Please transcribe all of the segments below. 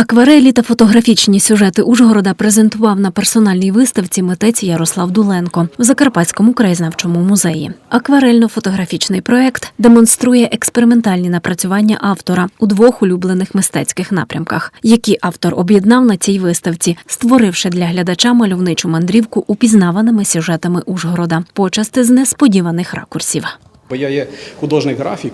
Акварелі та фотографічні сюжети Ужгорода презентував на персональній виставці митець Ярослав Дуленко в Закарпатському краєзнавчому музеї. Акварельно-фотографічний проект демонструє експериментальні напрацювання автора у двох улюблених мистецьких напрямках, які автор об'єднав на цій виставці, створивши для глядача мальовничу мандрівку упізнаваними сюжетами Ужгорода, почасти з несподіваних ракурсів. Бо я є художник графік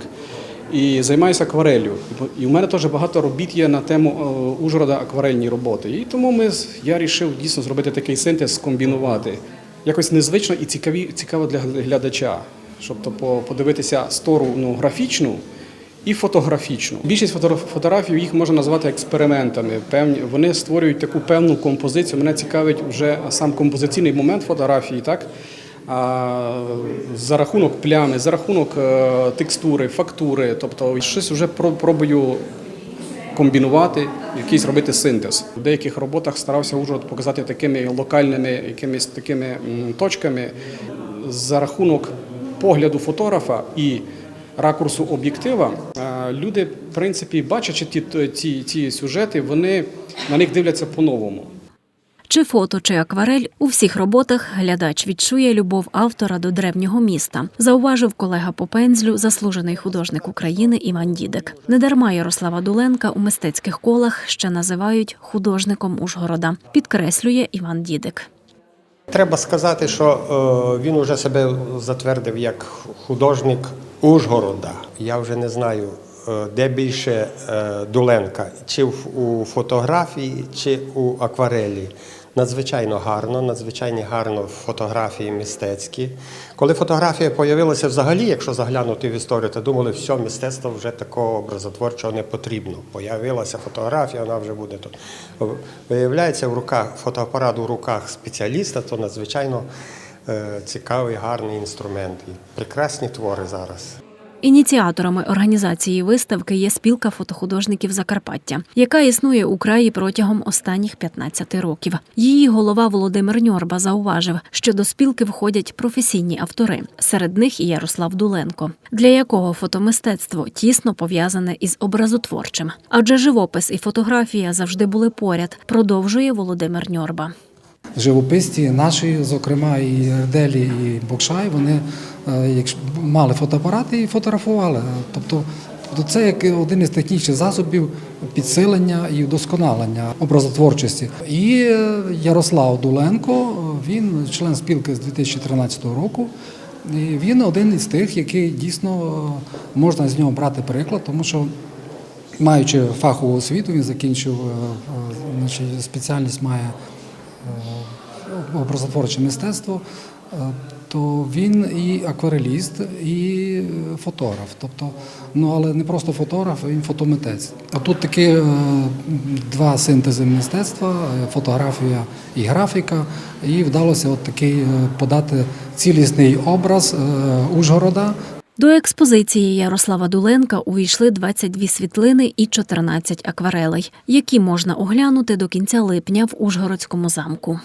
і займаюся аквареллю. І в мене теж багато робіт є на тему е, Ужгорода акварельні роботи. І тому ми, я вирішив дійсно зробити такий синтез, скомбінувати. Якось незвично і цікаві, цікаво для глядача, щоб то по- подивитися сторону графічну і фотографічну. Більшість фото- фотографій їх можна назвати експериментами. Певні вони створюють таку певну композицію. Мене цікавить вже сам композиційний момент фотографії, так за рахунок плями, за рахунок е, текстури, фактури, тобто щось вже про- пробую комбінувати, якийсь робити синтез. В деяких роботах старався Ужгород показати такими локальними якимись такими точками за рахунок погляду фотографа і ракурсу об'єктива. е, Люди, в принципі, бачачи ті, ці, ці сюжети, вони на них дивляться по-новому. Чи фото, чи акварель у всіх роботах глядач відчує любов автора до древнього міста, зауважив колега по пензлю, заслужений художник України Іван Дідик. Недарма Ярослава Дуленка у мистецьких колах ще називають художником Ужгорода. Підкреслює Іван Дідик. Треба сказати, що е, він уже себе затвердив як художник Ужгорода. Я вже не знаю, де більше е, Дуленка, чи у фотографії, чи у акварелі. Надзвичайно гарно, надзвичайно гарно фотографії мистецькі. Коли фотографія з'явилася взагалі, якщо заглянути в історію, то думали, все, мистецтво вже такого образотворчого не потрібно. Появилася фотографія, вона вже буде тут. Виявляється, в руках фотоапарат у руках спеціаліста, то надзвичайно е, цікавий, гарний інструмент. І прекрасні твори зараз. Ініціаторами організації виставки є спілка фотохудожників Закарпаття, яка існує у краї протягом останніх 15 років. Її голова Володимир Ньорба зауважив, що до спілки входять професійні автори. Серед них Ярослав Дуленко, для якого фотомистецтво тісно пов'язане із образотворчим. Адже живопис і фотографія завжди були поряд, продовжує Володимир Ньорба. Живописці наші, зокрема, і Делі, і Бокшай, вони е, мали фотоапарати і фотографували. Тобто це як один із технічних засобів підсилення і вдосконалення образотворчості. І е, Ярослав Дуленко, він член спілки з 2013 року. І він один із тих, який дійсно е, можна з нього брати приклад, тому що маючи фахову освіту, він закінчив значить, спеціальність має образотворче мистецтво, е, то він і аквареліст, і е, фотограф. Тобто, ну але не просто фотограф, він фотомитець. А тут такі е, два синтези мистецтва: фотографія і графіка. І вдалося от такий подати цілісний образ Ужгорода. До експозиції Ярослава Дуленка увійшли 22 світлини і 14 акварелей, які можна оглянути до кінця липня в Ужгородському замку.